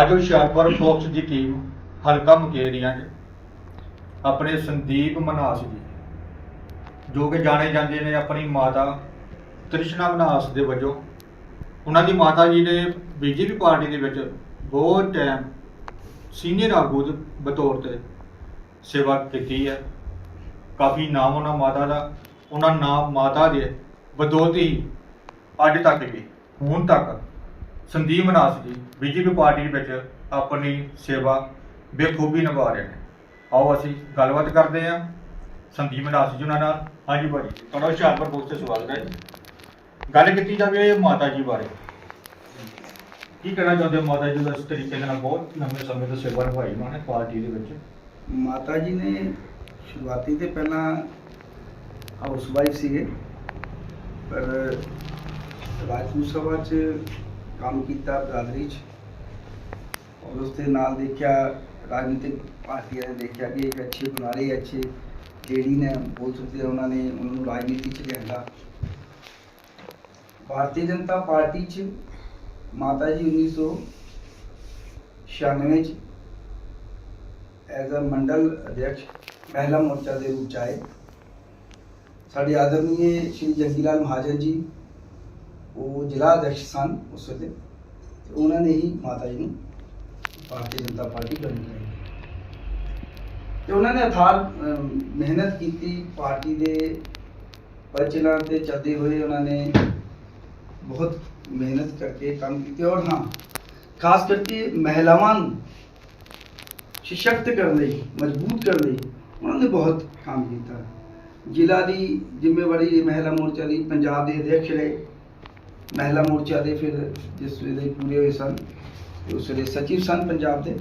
ਅੱਜ ਹੁਸ਼ਿਆਰਪੁਰ ਫੋਕਸ ਦੀ ਟੀਮ ਹਲਕਾ ਮੁਕੇਰੀਆਂ 'ਚ ਆਪਣੇ ਸੰਦੀਪ ਮਨਾਸ ਜੀ, ਜੋ ਕਿ ਜਾਣੇ ਜਾਂਦੇ ਨੇ ਆਪਣੀ ਮਾਤਾ ਤ੍ਰਿਸ਼ਨਾ ਮਨਾਸ ਦੇ ਵਜੋਂ। ਉਹਨਾਂ ਦੀ ਮਾਤਾ ਜੀ ਨੇ ਬੀਜੇਪੀ ਪਾਰਟੀ ਦੇ ਵਿੱਚ ਬਹੁਤ ਟਾਈਮ ਸੀਨੀਅਰ ਆਗੂ ਬਤੌਰ ਤੇ ਸੇਵਾ ਕੀਤੀ ਹੈ। ਕਾਫੀ ਨਾਮ ਉਹਨਾਂ ਮਾਤਾ ਦਾ, ਉਹਨਾਂ ਨਾਮ ਮਾਤਾ ਦੇ ਬਦੌਲਤ ਹੀ ਅੱਜ ਤੱਕ ਵੀ ਹੁਣ ਤੱਕ। ਸੰਦੀਪ ਮਨਾਸ ਜੀ ਬੀਜੇਪੀ ਪਾਰਟੀ ਵਿੱਚ ਆਪਣੀ ਸੇਵਾ ਬੇਖੂਬੀ ਨਿਭਾ ਰਹੇ ਨੇ। ਆਓ ਅਸੀਂ ਗੱਲਬਾਤ ਕਰਦੇ ਹਾਂ ਸੰਦੀਪ ਮਨਾਸ ਜੀ ਉਹਨਾਂ ਨਾਲ। ਹਾਂਜੀ ਭਾਜੀ। ਤੁਹਾਡਾ ਹੁਸ਼ਿਆਰਪੁਰ ਪੋਸਟ ਤੇ ਸਵਾਗਤ ਹੈ ਜੀ। ਗੱਲ ਕੀਤੀ ਜਾਵੇ ਮਾਤਾ ਜੀ ਬਾਰੇ। ਕੀ ਕਹਿਣਾ ਚਾਹੁੰਦੇ ਹੋ ਮਾਤਾ ਜੀ ਦਾ ਇਸ ਤਰੀਕੇ ਨਾਲ ਬਹੁਤ ਲੰਬੇ ਸਮੇਂ ਤੋਂ ਸੇਵਾ ਨਿਭਾਈ ਉਹਨਾਂ ਨੇ ਪਾਰਟੀ ਦੇ ਵਿੱਚ? ਮਾਤਾ ਜੀ ਨੇ ਸ਼ੁਰੂਆਤੀ ਤੇ ਪਹਿਲਾਂ ਹਾਊਸ ਵਾਈਫ ਸੀਗੇ ਪਰ ਰਾਜਪੂਤ ਸਭਾ 'ਚ ਕੰਮ ਕੀਤਾ ਬਰਾਦਰੀ 'ਚ। ਔਰ ਉਸ ਦੇ ਨਾਲ ਦੇਖਿਆ ਰਾਜਨੀਤਿਕ ਪਾਰਟੀਆਂ ਨੇ ਦੇਖਿਆ ਕਿ ਇੱਕ ਅੱਛੇ ਬੁਲਾਰੇ, ਅੱਛੇ ਲੇਡੀ ਨੇ, ਬੋਲ ਸਕਦੇ ਉਹਨਾਂ ਨੇ, ਉਹਨਾਂ ਨੂੰ ਰਾਜਨੀਤੀ 'ਚ ਲਿਆਂਦਾ। ਭਾਰਤੀ ਜਨਤਾ ਪਾਰਟੀ 'ਚ ਮਾਤਾ ਜੀ 1996 'ਚ ਐਜ਼ ਅ ਮੰਡਲ ਅਧਿਕਸ਼ ਮਹਿਲਾ ਮੋਰਚਾ ਦੇ ਰੂਪ ਚ ਆਏ। ਸਾਡੇ ਆਦਰਨੀਏ ਸ਼੍ਰੀ ਜੰਗੀ ਲਾਲ ਮਹਾਜਨ ਜੀ ਉਹ ਜ਼ਿਲ੍ਹਾ ਅਧਿਕਸ਼ ਸਨ ਉਸ ਵੇਲੇ ਤੇ ਉਹਨਾਂ ਨੇ ਹੀ ਮਾਤਾ ਜੀ ਨੂੰ ਭਾਰਤੀ ਜਨਤਾ ਪਾਰਟੀ ਬਣੀ ਹੈ। ਤੇ ਉਹਨਾਂ ਨੇ ਅਥਾਰ ਮਿਹਨਤ ਕੀਤੀ, ਪਾਰਟੀ ਦੇ ਪਰਚਲਾਂ ਤੇ ਚੱਲਦੇ ਹੋਏ ਉਹਨਾਂ ਨੇ ਬਹੁਤ ਮਿਹਨਤ ਕਰਕੇ ਕੰਮ ਕੀਤੇ ਔਰ ਹਾਂ, ਖਾਸ ਕਰਕੇ ਮਹਿਲਾਵਾਂ ਨੂੰ ਸਸ਼ਕਤ ਕਰਨ ਲਈ, ਮਜ਼ਬੂਤ ਕਰਨ ਲਈ ਉਹਨਾਂ ਨੇ ਬਹੁਤ ਕੰਮ ਕੀਤਾ। ਜ਼ਿਲ੍ਹਾ ਦੀ ਜ਼ਿੰਮੇਵਾਰੀ ਮਹਿਲਾ ਮੋਰਚਾ ਦੀ, ਪੰਜਾਬ ਦੇ ਅਧਿਕਸ਼ ਰਹੇ ਮਹਿਲਾ ਮੋਰਚਾ ਦੇ ਫਿਰ ਜਿਸ ਵੇਲੇ ਪੂਰੇ ਹੋਏ ਸਨ ਉਸ ਵੇਲੇ ਸਚਿਵ ਸਨ ਪੰਜਾਬ ਦੇ।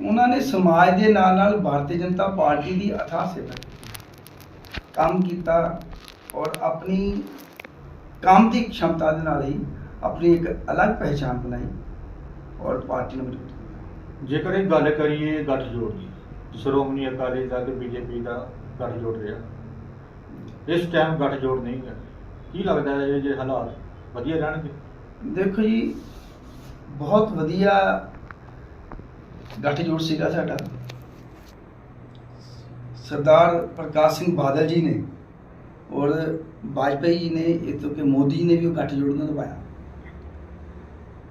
ਉਹਨਾਂ ਨੇ ਸਮਾਜ ਦੇ ਨਾਲ ਨਾਲ ਭਾਰਤੀ ਜਨਤਾ ਪਾਰਟੀ ਦੀ ਅਥਾਹ ਸੇਵਾ ਕੰਮ ਕੀਤਾ ਔਰ ਆਪਣੀ ਕੰਮ ਦੀ ਸ਼ਮਤਾ ਦੇ ਨਾਲ ਹੀ ਆਪਣੀ ਇੱਕ ਅਲੱਗ ਪਹਿਚਾਨ ਬਣਾਈ ਔਰ ਪਾਰਟੀ ਨੂੰ ਮਜ਼ਬੂਤ ਜੇਕਰ ਇਹ ਗੱਲ ਕਰੀਏ ਗੱਠਜੋੜ ਦੀ, ਸ਼੍ਰੋਮਣੀ ਅਕਾਲੀ ਦਲ ਤੇ ਬੀਜੇਪੀ ਦਾ ਗੱਠਜੋੜ ਰਿਹਾ। ਇਸ ਟਾਈਮ ਗੱਠਜੋੜ ਨਹੀਂ ਹੈ। ਕੀ ਲੱਗਦਾ ਹੈ ਇਹ ਜੇ ਹਾਲਾਤ? ਵਧੀਆ ਰਹਿਣਗੇ? ਦੇਖੋ ਜੀ, ਬਹੁਤ ਵਧੀਆ ਗੱਠਜੋੜ ਸੀਗਾ ਸਾਡਾ। ਸਰਦਾਰ ਪ੍ਰਕਾਸ਼ ਸਿੰਘ ਬਾਦਲ ਜੀ ਨੇ ਔਰ ਵਾਜਪਾਈ ਜੀ ਨੇ ਇਤੋਂ ਕਿ ਮੋਦੀ ਨੇ ਵੀ ਉਹ ਗੱਠਜੋੜ ਨੂੰ ਨਿਭਾਇਆ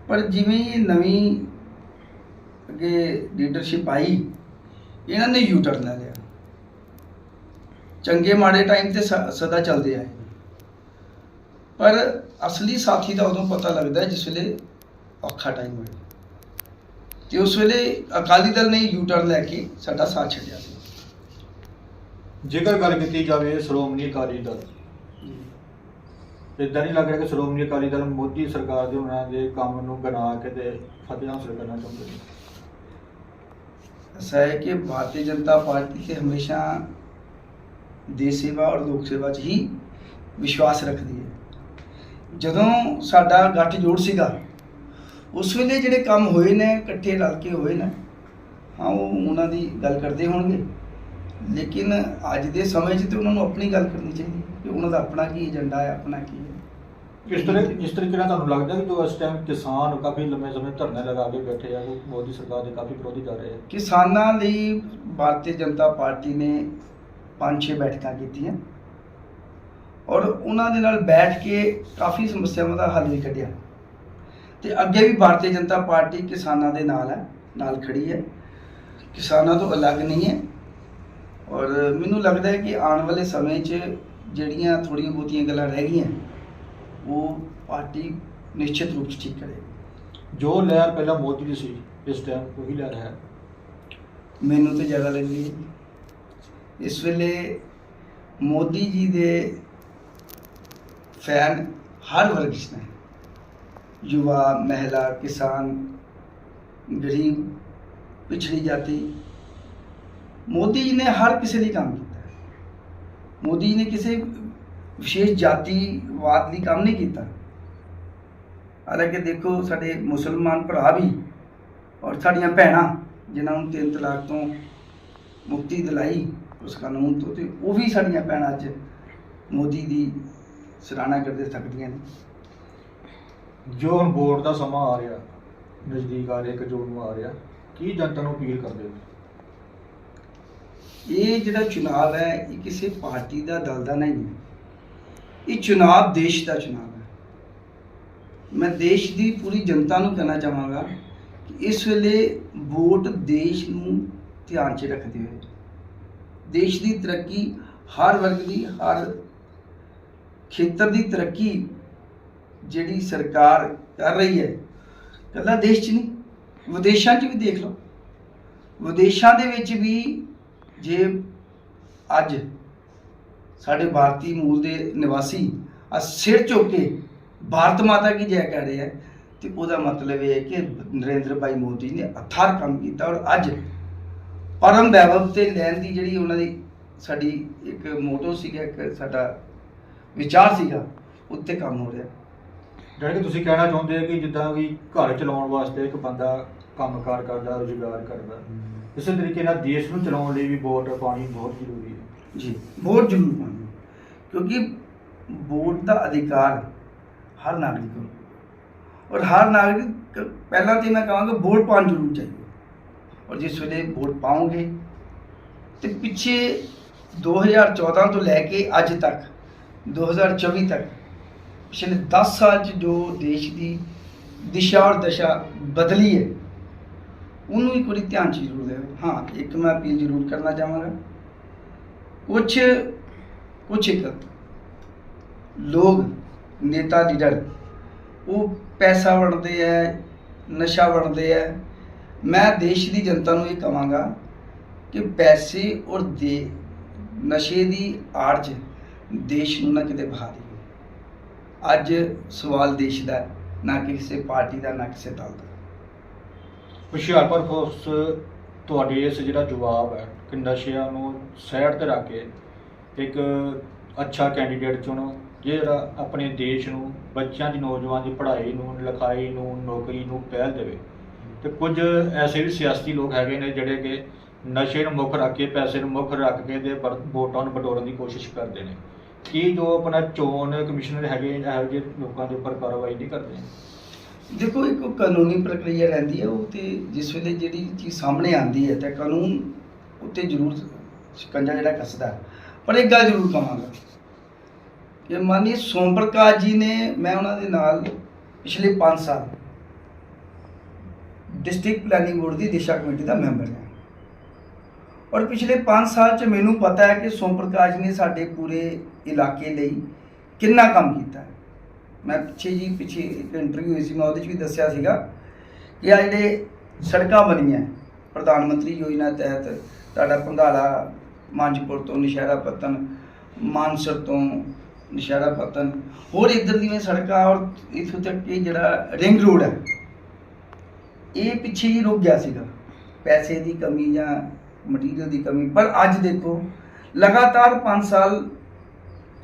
ਪਰ ਜਿਵੇਂ ਇਹ ਨਵੀਂ ਅੱਗੇ ਲੀਡਰਸ਼ਿਪ ਆਈ, ਇਹਨਾਂ ਨੇ ਯੂ ਟਰਨ ਲੈ ਲਿਆ। ਚੰਗੇ ਮਾੜੇ ਟਾਈਮ ਤੇ ਸ- ਸਦਾ ਚੱਲਦੇ ਆਏ। ਪਰ ਅਸਲੀ ਸਾਥੀ ਦਾ ਉਦੋਂ ਪਤਾ ਲੱਗਦਾ ਹੈ ਜਿਸ ਵੇਲੇ ਔਖਾ ਟਾਈਮ ਹੋਵੇ ਤੇ ਉਸ ਵੇਲੇ ਅਕਾਲੀ ਦਲ ਨੇ ਯੂ ਟਰਨ ਲੈ ਕੇ ਸਾਡਾ ਸਾਥ ਛੱਡਿਆ ਸੀ ਜੇਕਰ ਗੱਲ ਕੀਤੀ ਜਾਵੇ ਸ਼੍ਰੋਮਣੀ ਅਕਾਲੀ ਦਲ ਇਦਾਂ ਨਹੀਂ ਲੱਗ ਰਿਹਾ ਕਿ ਸ਼੍ਰੋਮਣੀ ਅਕਾਲੀ ਦਲ ਮੋਦੀ ਸਰਕਾਰ ਦੇ ਉਹਨਾਂ ਦੇ ਕੰਮ ਨੂੰ ਗਨਾ ਕੇ ਤੇ ਫਤਿਹ ਹਾਸਲ ਕਰਨਾ ਚਾਹੁੰਦੇ ਨੇ ऐसा है कि भारतीय जनता पार्टी से हमेशा देश सेवा और लोक सेवा 'ਚ ਹੀ ਵਿਸ਼ਵਾਸ ਰੱਖਦੀ ਹੈ ਜਦੋਂ ਸਾਡਾ ਗੱਠ ਜੋੜ ਸੀਗਾ ਉਸ ਵੇਲੇ ਜਿਹੜੇ ਕੰਮ ਹੋਏ ਨੇ ਇਕੱਠੇ ਰਲ ਕੇ ਹੋਏ ਨੇ ਹਾਂ ਉਹ ਉਹਨਾਂ ਦੀ ਗੱਲ ਕਰਦੇ ਹੋਣਗੇ। ਲੇਕਿਨ ਅੱਜ ਦੇ ਸਮੇਂ 'ਚ ਤੇ ਉਹਨਾਂ ਨੂੰ ਆਪਣੀ ਗੱਲ ਕਰਨੀ ਚਾਹੀਦੀ ਕਿ ਉਹਨਾਂ ਦਾ ਆਪਣਾ ਕੀ ਏਜੰਡਾ ਹੈ ਆਪਣਾ ਕੀ ਹੈ। ਇਸ ਤਰ੍ਹਾਂ ਇਸ ਤਰੀਕੇ ਨਾਲ ਤੁਹਾਨੂੰ ਲੱਗਦਾ ਕਿ ਜੋ ਇਸ ਟਾਈਮ ਕਿਸਾਨ ਕਾਫੀ ਲੰਮੇ ਸਮੇਂ ਧਰਨੇ ਲਗਾ ਕੇ ਬੈਠੇ ਆ ਉਹ ਮੋਦੀ ਸਰਕਾਰ ਦੇ ਕਾਫੀ ਵਿਰੋਧੀ ਜਾ ਰਹੇ ਆ? ਕਿਸਾਨਾਂ ਲਈ ਭਾਰਤੀ ਜਨਤਾ ਪਾਰਟੀ ਨੇ ਪੰਜ ਛੇ ਬੈਠਕਾਂ ਕੀਤੀਆਂ। ਔਰ ਉਹਨਾਂ ਦੇ ਨਾਲ ਬੈਠ ਕੇ ਕਾਫੀ ਸਮੱਸਿਆਵਾਂ ਦਾ ਹੱਲ ਵੀ ਕੱਢਿਆ। ਤੇ ਅੱਗੇ ਵੀ ਭਾਰਤੀ ਜਨਤਾ ਪਾਰਟੀ ਕਿਸਾਨਾਂ ਦੇ ਨਾਲ ਹੈ ਨਾਲ ਖੜੀ ਹੈ। ਕਿਸਾਨਾਂ ਤੋਂ ਅਲੱਗ ਨਹੀਂ ਹੈ। ਔਰ ਮੈਨੂੰ ਲੱਗਦਾ ਹੈ ਕਿ ਆਉਣ ਵਾਲੇ ਸਮੇਂ 'ਚ ਜਿਹੜੀਆਂ ਥੋੜ੍ਹੀਆਂ ਬਹੁਤੀਆਂ ਗੱਲਾਂ ਰਹਿ ਗਈਆਂ ਉਹ ਪਾਰਟੀ ਨਿਸ਼ਚਿਤ ਰੂਪ 'ਚ ਠੀਕ ਕਰੇਗੀ। ਜੋ ਲਹਿਰ ਪਹਿਲਾਂ ਮੋਦੀ ਦੀ ਸੀ ਇਸ ਟਾਈਮ ਉਹੀ ਲਹਿਰ ਹੈ। ਮੈਨੂੰ ਤਾਂ ਜ਼ਿਆਦਾ ਲੱਗਦੀ ਹੈ ਇਸ ਵੇਲੇ ਮੋਦੀ ਜੀ ਦੇ ਫੈਨ ਹਰ ਵਰਗ 'ਚ ਨੇ युवा महिला किसान गरीब पिछड़ी जाति ਮੋਦੀ ਜੀ ਨੇ ਹਰ ਕਿਸੇ ਲਈ ਕੰਮ ਕੀਤਾ ਹੈ ਮੋਦੀ ਜੀ ਨੇ ਕਿਸੇ ਵਿਸ਼ੇਸ਼ ਜਾਤੀਵਾਦ ਲਈ ਕੰਮ ਨਹੀਂ ਕੀਤਾ ਹਾਲਾਂਕਿ ਦੇਖੋ ਸਾਡੇ ਮੁਸਲਮਾਨ ਭਰਾ ਵੀ ਔਰ ਸਾਡੀਆਂ ਭੈਣਾਂ ਜਿਨ੍ਹਾਂ ਨੂੰ ਤਿੰਨ ਤਲਾਕ ਤੋਂ ਮੁਕਤੀ ਦਿਲਾਈ ਉਸ ਕਾਨੂੰਨ ਤੋਂ ਤੇ ਉਹ ਵੀ ਸਾਡੀਆਂ ਭੈਣਾਂ ਅੱਜ ਮੋਦੀ ਦੀ ਸਰਾਹਨਾ ਕਰਦੇ ਸਕਦੀਆਂ ਨੇ। ਜੋ ਹੁਣ ਵੋਟ ਦਾ ਸਮਾਂ ਆ ਰਿਹਾ, ਨਜ਼ਦੀਕ ਆ ਰਿਹਾ, ਇੱਕ ਜੂਨ ਨੂੰ ਆ ਰਿਹਾ, ਕੀ ਜਨਤਾ ਨੂੰ ਅਪੀਲ ਕਰਦੇ ਹੋ? ਇਹ ਜਿਹੜਾ ਚੁਣਾਵ ਹੈ, ਇਹ ਕਿਸੇ ਪਾਰਟੀ ਦਾ, ਦਲ ਦਾ ਨਹੀਂ। ਹੈ ਇਹ ਚੁਣਾਵ ਦੇਸ਼ ਦਾ ਚੁਣਾਵ ਹੈ। ਮੈਂ ਦੇਸ਼ ਦੀ ਪੂਰੀ ਜਨਤਾ ਨੂੰ ਕਹਿਣਾ ਚਾਹਾਂਗਾ ਕਿ ਇਸ ਵੇਲੇ ਵੋਟ ਦੇਸ਼ ਨੂੰ ਧਿਆਨ 'ਚ ਰੱਖਦੇ ਹੋਏ। ਦੇਸ਼ ਦੀ ਤਰੱਕੀ ਹਰ ਵਰਗ ਦੀ, ਹਰ ਖੇਤਰ ਦੀ ਤਰੱਕੀ ਜਿਹੜੀ ਸਰਕਾਰ ਕਰ ਰਹੀ ਹੈ, ਕੱਲਾ ਦੇਸ਼ 'ਚ ਨਹੀਂ, ਵਿਦੇਸ਼ਾਂ 'ਚ ਵੀ ਦੇਖ ਲਓ। ਵਿਦੇਸ਼ਾਂ ਦੇ ਵਿੱਚ ਵੀ ਜੇ ਅੱਜ ਸਾਡੇ ਭਾਰਤੀ ਮੂਲ ਦੇ ਨਿਵਾਸੀ ਆ ਸਿਰ ਚੁੱਕ ਕੇ ਭਾਰਤ ਮਾਤਾ ਕੀ ਜੈ ਕਹਿ ਰਹੇ ਹੈ ਤੇ ਉਹਦਾ ਮਤਲਬ ਇਹ ਹੈ ਕਿ ਨਰਿੰਦਰ ਭਾਈ ਮੋਦੀ ਨੇ ਅਥਾਰ ਕੰਮ ਕੀਤਾ ਔਰ ਅੱਜ ਪਰਮ ਵੈਭਵ ਤੇ ਲੈਣ ਦੀ ਜਿਹੜੀ ਉਹਨਾਂ ਦੀ ਸਾਡੀ ਇੱਕ ਮੋਟੋ ਸੀਗਾ, ਇੱਕ ਸਾਡਾ ਵਿਚਾਰ ਸੀਗਾ ਉੱਤੇ ਕੰਮ ਹੋ ਰਿਹਾ। ਜਿਹੜੇ ਕਿ ਤੁਸੀਂ ਕਹਿਣਾ ਚਾਹੁੰਦੇ ਹੋ ਕਿ ਜਿੱਦਾਂ ਕਿ ਘਰ ਚਲਾਉਣ ਵਾਸਤੇ ਇੱਕ ਬੰਦਾ ਕੰਮਕਾਰ ਕਰਦਾ ਰੁਜ਼ਗਾਰ ਕਰਦਾ ਇਸੇ ਤਰੀਕੇ ਨਾਲ ਦੇਸ਼ ਨੂੰ ਚਲਾਉਣ ਲਈ ਵੀ ਵੋਟ ਪਾਣੀ ਬਹੁਤ ਜ਼ਰੂਰੀ ਹੈ। ਜੀ ਵੋਟ ਜ਼ਰੂਰ ਪਾਉਣੀ ਕਿਉਂਕਿ ਵੋਟ ਦਾ ਅਧਿਕਾਰ ਹਰ ਨਾਗਰਿਕ ਨੂੰ। ਔਰ ਹਰ ਨਾਗਰਿਕ ਪਹਿਲਾਂ ਤੇ ਮੈਂ ਕਹਾਂਗਾ ਵੋਟ ਪਾਉਣ ਜ਼ਰੂਰ ਚਾਹੀਏ ਔਰ ਜਿਸ ਵੇਲੇ ਵੋਟ ਪਾਓਗੇ ਤੇ ਪਿੱਛੇ 2014 ਤੋਂ ਲੈ ਕੇ ਅੱਜ ਤੱਕ 2024 ਤੱਕ ਪਿਛਲੇ 10 ਸਾਲ ਚ ਜੋ ਦੇਸ਼ ਦੀ ਦਿਸ਼ਾ ਔਰ ਦਸ਼ਾ ਬਦਲੀ ਹੈ, ਉਹਨੂੰ ਇੱਕ ਵਾਰੀ ਧਿਆਨ ਚ ਜ਼ਰੂਰ ਦੇਓ। ਹਾਂ, ਇੱਕ ਮੈਂ ਅਪੀਲ ਜ਼ਰੂਰ ਕਰਨਾ ਚਾਹਾਂਗਾ। ਕੁਛ ਕੁਛ ਇੱਕ ਲੋਕ, ਨੇਤਾ, ਲੀਡਰ, ਉਹ ਪੈਸਾ ਵੰਡਦੇ ਐ, ਨਸ਼ਾ ਵੰਡਦੇ ਐ। ਮੈਂ ਦੇਸ਼ ਦੀ ਜਨਤਾ ਨੂੰ ਇਹ ਕਹਾਂਗਾ ਕਿ ਪੈਸੇ ਔਰ ਦੇ, ਨਸ਼ੇ ਦੀ ਆੜ 'ਚ ਦੇਸ਼ ਨੂੰ ਨਾ ਕਿਤੇ ਬਹਾ ਦਿਓ ਅੱਜ ਸਵਾਲ ਦੇਸ਼ ਦਾ ਨਾ ਕਿ ਕਿਸੇ ਪਾਰਟੀ ਦਾ, ਨਾ ਕਿਸੇ ਦਲ ਦਾ। ਹੁਸ਼ਿਆਰਪੁਰ ਫੋਰਸ ਤੁਹਾਡੇ ਇਸ ਜਿਹੜਾ ਜਵਾਬ ਹੈ ਕਿ ਨਸ਼ਿਆਂ ਨੂੰ ਸਾਈਡ ਤੇ ਰੱਖ ਕੇ ਇੱਕ ਅੱਛਾ ਕੈਂਡੀਡੇਟ ਚੁਣੋ, ਜਿਹੜਾ ਆਪਣੇ ਦੇਸ਼ ਨੂੰ, ਬੱਚਿਆਂ ਦੀ, ਨੌਜਵਾਨ ਦੀ ਪੜ੍ਹਾਈ ਨੂੰ, ਲਿਖਾਈ ਨੂੰ, ਨੌਕਰੀ ਨੂੰ ਪਹਿਲ ਦੇਵੇ। ਤੇ ਕੁਝ ਐਸੇ ਵੀ ਸਿਆਸੀ ਲੋਕ ਹੈਗੇ ਨੇ ਜਿਹੜੇ ਕਿ ਨਸ਼ੇ ਨੂੰ ਮੁੱਖ ਰੱਖ ਕੇ, ਪੈਸੇ ਨੂੰ ਮੁੱਖ ਰੱਖ ਕੇ ਦੇ ਪਰ- ਵੋਟਾਂ ਨੂੰ ਬਟੋਰਨ ਦੀ ਕੋਸ਼ਿਸ਼ ਕਰਦੇ ਨੇ। ਕੀ ਜੋ ਆਪਣਾ ਚੋਣ ਕਮਿਸ਼ਨਰ ਹੈਗੇ, ਇਹੋ ਜਿਹੇ ਲੋਕਾਂ ਦੇ ਉੱਪਰ ਕਾਰਵਾਈ ਨਹੀਂ ਕਰਦੇ ਦੇਖੋ, ਇੱਕ ਕਾਨੂੰਨੀ ਪ੍ਰਕਿਰਿਆ ਰਹਿੰਦੀ ਹੈ, ਉਹ ਤੇ ਜਿਸ ਵੇਲੇ ਜਿਹੜੀ ਚੀਜ਼ ਸਾਹਮਣੇ ਆਉਂਦੀ ਹੈ, ਤਾਂ ਕਾਨੂੰਨ ਉੱਤੇ ਜ਼ਰੂਰ ਸ਼ਿਕੰਜਾ ਜਿਹੜਾ ਕੱਸਦਾ ਹੈ। ਪਰ ਇੱਕ ਗੱਲ ਜ਼ਰੂਰ ਕਹਾਂਗਾ ਕਿ ਮਾਨਨੀय ਸੋਮ ਪ੍ਰਕਾਸ਼ ਜੀ ਨੇ, ਮੈਂ ਉਹਨਾਂ ਦੇ ਨਾਲ ਪਿਛਲੇ 5 ਸਾਲ ਡਿਸਟ੍ਰਿਕਟ ਪਲੈਨਿੰਗ ਬੋਰਡ ਦੀ ਦਿਸ਼ਾ ਕਮੇਟੀ ਦਾ ਮੈਂਬਰ ਹਾਂ ਔਰ ਪਿਛਲੇ 5 ਸਾਲ ਚ ਮੈਨੂੰ ਪਤਾ ਹੈ ਕਿ ਸੋਮ ਪ੍ਰਕਾਸ਼ ਨੇ ਸਾਡੇ ਪੂਰੇ ਇਲਾਕੇ ਲਈ ਕਿੰਨਾ ਕੰਮ ਕੀਤਾ ਹੈ। ਮੈਂ ਪਿੱਛੇ ਜੀ, ਪਿੱਛੇ ਇੱਕ ਇੰਟਰਵਿਊ ਹੋਈ ਸੀ, ਮੈਂ ਉਹਦੇ 'ਚ ਵੀ ਦੱਸਿਆ ਸੀਗਾ ਕਿ ਆ ਜਿਹੜੇ ਸੜਕਾਂ ਬਣੀਆਂ, ਪ੍ਰਧਾਨ ਮੰਤਰੀ ਯੋਜਨਾ ਤਹਿਤ ਤੁਹਾਡਾ ਪੰਧਾਲਾ ਮਾਂਜਪੁਰ ਤੋਂ ਨਿਸ਼ਾਰਾ ਪਤਨ, ਮਾਨਸਰ ਤੋਂ ਨਿਸ਼ਾਰਾ ਪਤਨ, ਹੋਰ ਇੱਧਰ ਦੀਆਂ ਸੜਕਾਂ ਔਰ ਇੱਥੋਂ ਤੱਕ ਕਿ ਜਿਹੜਾ ਰਿੰਗ ਰੋਡ ਹੈ, ਇਹ ਪਿੱਛੇ ਹੀ ਰੁਕ ਗਿਆ ਸੀਗਾ। ਪੈਸੇ ਦੀ ਕਮੀ ਜਾਂ ਮਟੀਰੀਅਲ ਦੀ ਕਮੀ। ਪਰ ਅੱਜ ਦੇਖੋ, ਲਗਾਤਾਰ 5 ਸਾਲ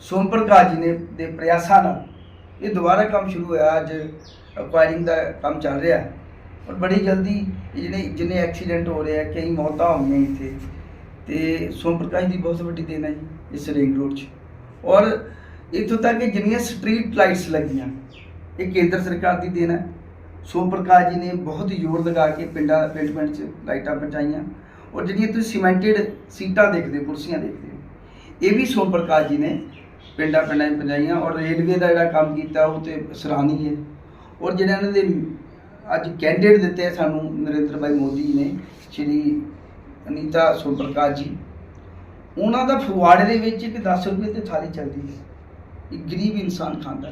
ਸੋਮ ਪ੍ਰਕਾਸ਼ ਜੀ ਨੇ, ਦੇ ਪ੍ਰਯਾਸਾਂ ਨਾਲ ਇਹ ਦੁਬਾਰਾ ਕੰਮ ਸ਼ੁਰੂ ਹੋਇਆ। ਅੱਜ ਅਕਵਾਇਰਿੰਗ ਦਾ ਕੰਮ ਚੱਲ ਰਿਹਾ। ਹੈ ਔਰ ਬੜੀ ਜਲਦੀ ਜਿਹੜੇ, ਜਿੰਨੇ ਐਕਸੀਡੈਂਟ ਹੋ ਰਹੇ ਆ, ਕਈ ਮੌਤਾਂ ਹੋਈਆਂ ਇੱਥੇ। ਤੇ ਸੋਮ ਪ੍ਰਕਾਸ਼ ਦੀ ਬਹੁਤ ਵੱਡੀ ਦੇਣ ਹੈ ਜੀ, ਇਸ ਰਿੰਗ ਰੋਡ 'ਚ। ਔਰ ਇੱਥੋਂ ਤੱਕ ਕਿ ਜਿੰਨੀਆਂ ਸਟਰੀਟ ਲਾਈਟਸ ਲੱਗੀਆਂ, ਇਹ ਕੇਂਦਰ ਸਰਕਾਰ ਦੀ ਦੇਣ ਹੈ। ਸੋਮ ਪ੍ਰਕਾਸ਼ ਜੀ ਨੇ ਬਹੁਤ ਜ਼ੋਰ ਲਗਾ ਕੇ ਪਿੰਡਾਂ ਪਿੰਡ ਪਿੰਡ 'ਚ ਲਾਈਟਾਂ ਪਹੁੰਚਾਈਆਂ। ਔਰ ਜਿਹੜੀਆਂ ਤੁਸੀਂ ਸੀਮੈਂਟਡ ਸੀਟਾਂ ਦੇਖਦੇ ਹੋ, ਕੁਰਸੀਆਂ ਦੇਖਦੇ ਹੋ, ਇਹ ਵੀ ਸੋਮ ਪ੍ਰਕਾਸ਼ ਜੀ ਨੇ ਪਿੰਡਾਂ ਪਿੰਡਾਂ 'ਚ ਪਹੁੰਚਾਈਆਂ ਔਰ ਰੇਲਵੇ ਦਾ ਜਿਹੜਾ ਕੰਮ ਕੀਤਾ, ਉਹ ਤੇ ਸਰਾਹਨੀ ਹੈ ਔਰ ਜਿਹੜੇ ਇਹਨਾਂ ਦੇ ਅੱਜ ਕੈਂਡੀਡੇਟ ਦਿੱਤੇ ਸਾਨੂੰ ਨਰਿੰਦਰ ਭਾਈ ਮੋਦੀ ਜੀ ਨੇ, ਸ਼੍ਰੀ ਅਨੀਤਾ ਸੋਮ ਪ੍ਰਕਾਸ਼ ਜੀ। ਉਹਨਾਂ ਦਾ ਫਗਵਾੜੇ ਦੇ ਵਿੱਚ ਇੱਕ 10 ਰੁਪਏ ਤੇ ਥਾਲੀ ਚੱਲਦੀ ਹੈ ਇੱਕ ਗਰੀਬ ਇਨਸਾਨ ਖਾਂਦਾ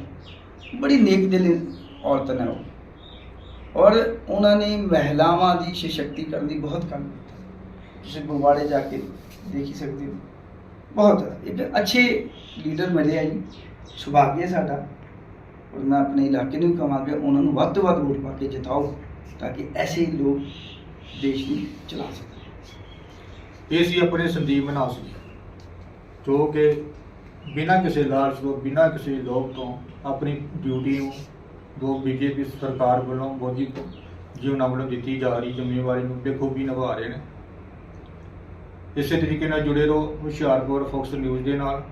ਬੜੀ ਨੇਕ ਦਿਲ ਔਰਤ ਨੇ ਉਹ। ਔਰ ਉਹਨਾਂ ਨੇ ਮਹਿਲਾਵਾਂ ਦੀ ਸਸ਼ਕਤੀਕਰਨ ਦੀ ਬਹੁਤ ਕੰਮ ਕੀਤਾ। ਤੁਸੀਂ ਫਗਵਾੜੇ ਜਾ ਕੇ ਦੇਖ ਹੀ ਸਕਦੇ ਹੋ। ਬਹੁਤ ਇੱਕ ਅੱਛੇ ਲੀਡਰ ਮਿਲੇ ਆ ਜੀ। ਸੁਭਾਗਿਆ ਸਾਡਾ। ਔਰ ਮੈਂ ਆਪਣੇ ਇਲਾਕੇ ਨੂੰ ਵੀ ਕਹਾਂਗਾ ਉਹਨਾਂ ਨੂੰ ਵੱਧ ਤੋਂ ਵੱਧ ਵੋਟ ਪਾ ਕੇ ਜਿਤਾਓ ਤਾਂ ਕਿ ਐਸੇ ਹੀ ਲੋਕ ਦੇਸ਼ ਨੂੰ ਚਲਾ ਸਕਣ। ਇਹ ਸੀ ਆਪਣੇ ਸੰਦੀਪ ਮਨਾਸ ਜੀ ਜੋ ਕਿ ਬਿਨਾਂ ਕਿਸੇ ਲਾਲਚ ਤੋਂ, ਬਿਨਾਂ ਕਿਸੇ ਲੋਭ ਤੋਂ ਆਪਣੀ ਡਿਊਟੀ ਨੂੰ ਜੋ ਬੀਜੇਪੀ ਸਰਕਾਰ ਵੱਲੋਂ ਮੋਦੀ ਜੀ ਉਹਨਾਂ ਵੱਲੋਂ ਦਿੱਤੀ ਜਾ ਰਹੀ ਜ਼ਿੰਮੇਵਾਰੀ ਨੂੰ ਬਖੂਬੀ ਨਿਭਾ ਰਹੇ ਨੇ। ਇਸੇ ਤਰੀਕੇ ਨਾਲ ਜੁੜੇ ਰਹੋ ਹੁਸ਼ਿਆਰਪੁਰ ਫੋਕਸ ਨਿਊਜ਼ ਦੇ ਨਾਲ।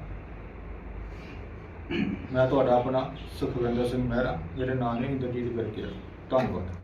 ਮੈਂ ਤੁਹਾਡਾ ਆਪਣਾ ਸੁਖਵਿੰਦਰ ਸਿੰਘ ਮਹਿਰਾ ਮੇਰੇ ਨਾਮ ਹੈ ਇੰਦਰਜੀਤ ਗਰਕੇ ਧੰਨਵਾਦ।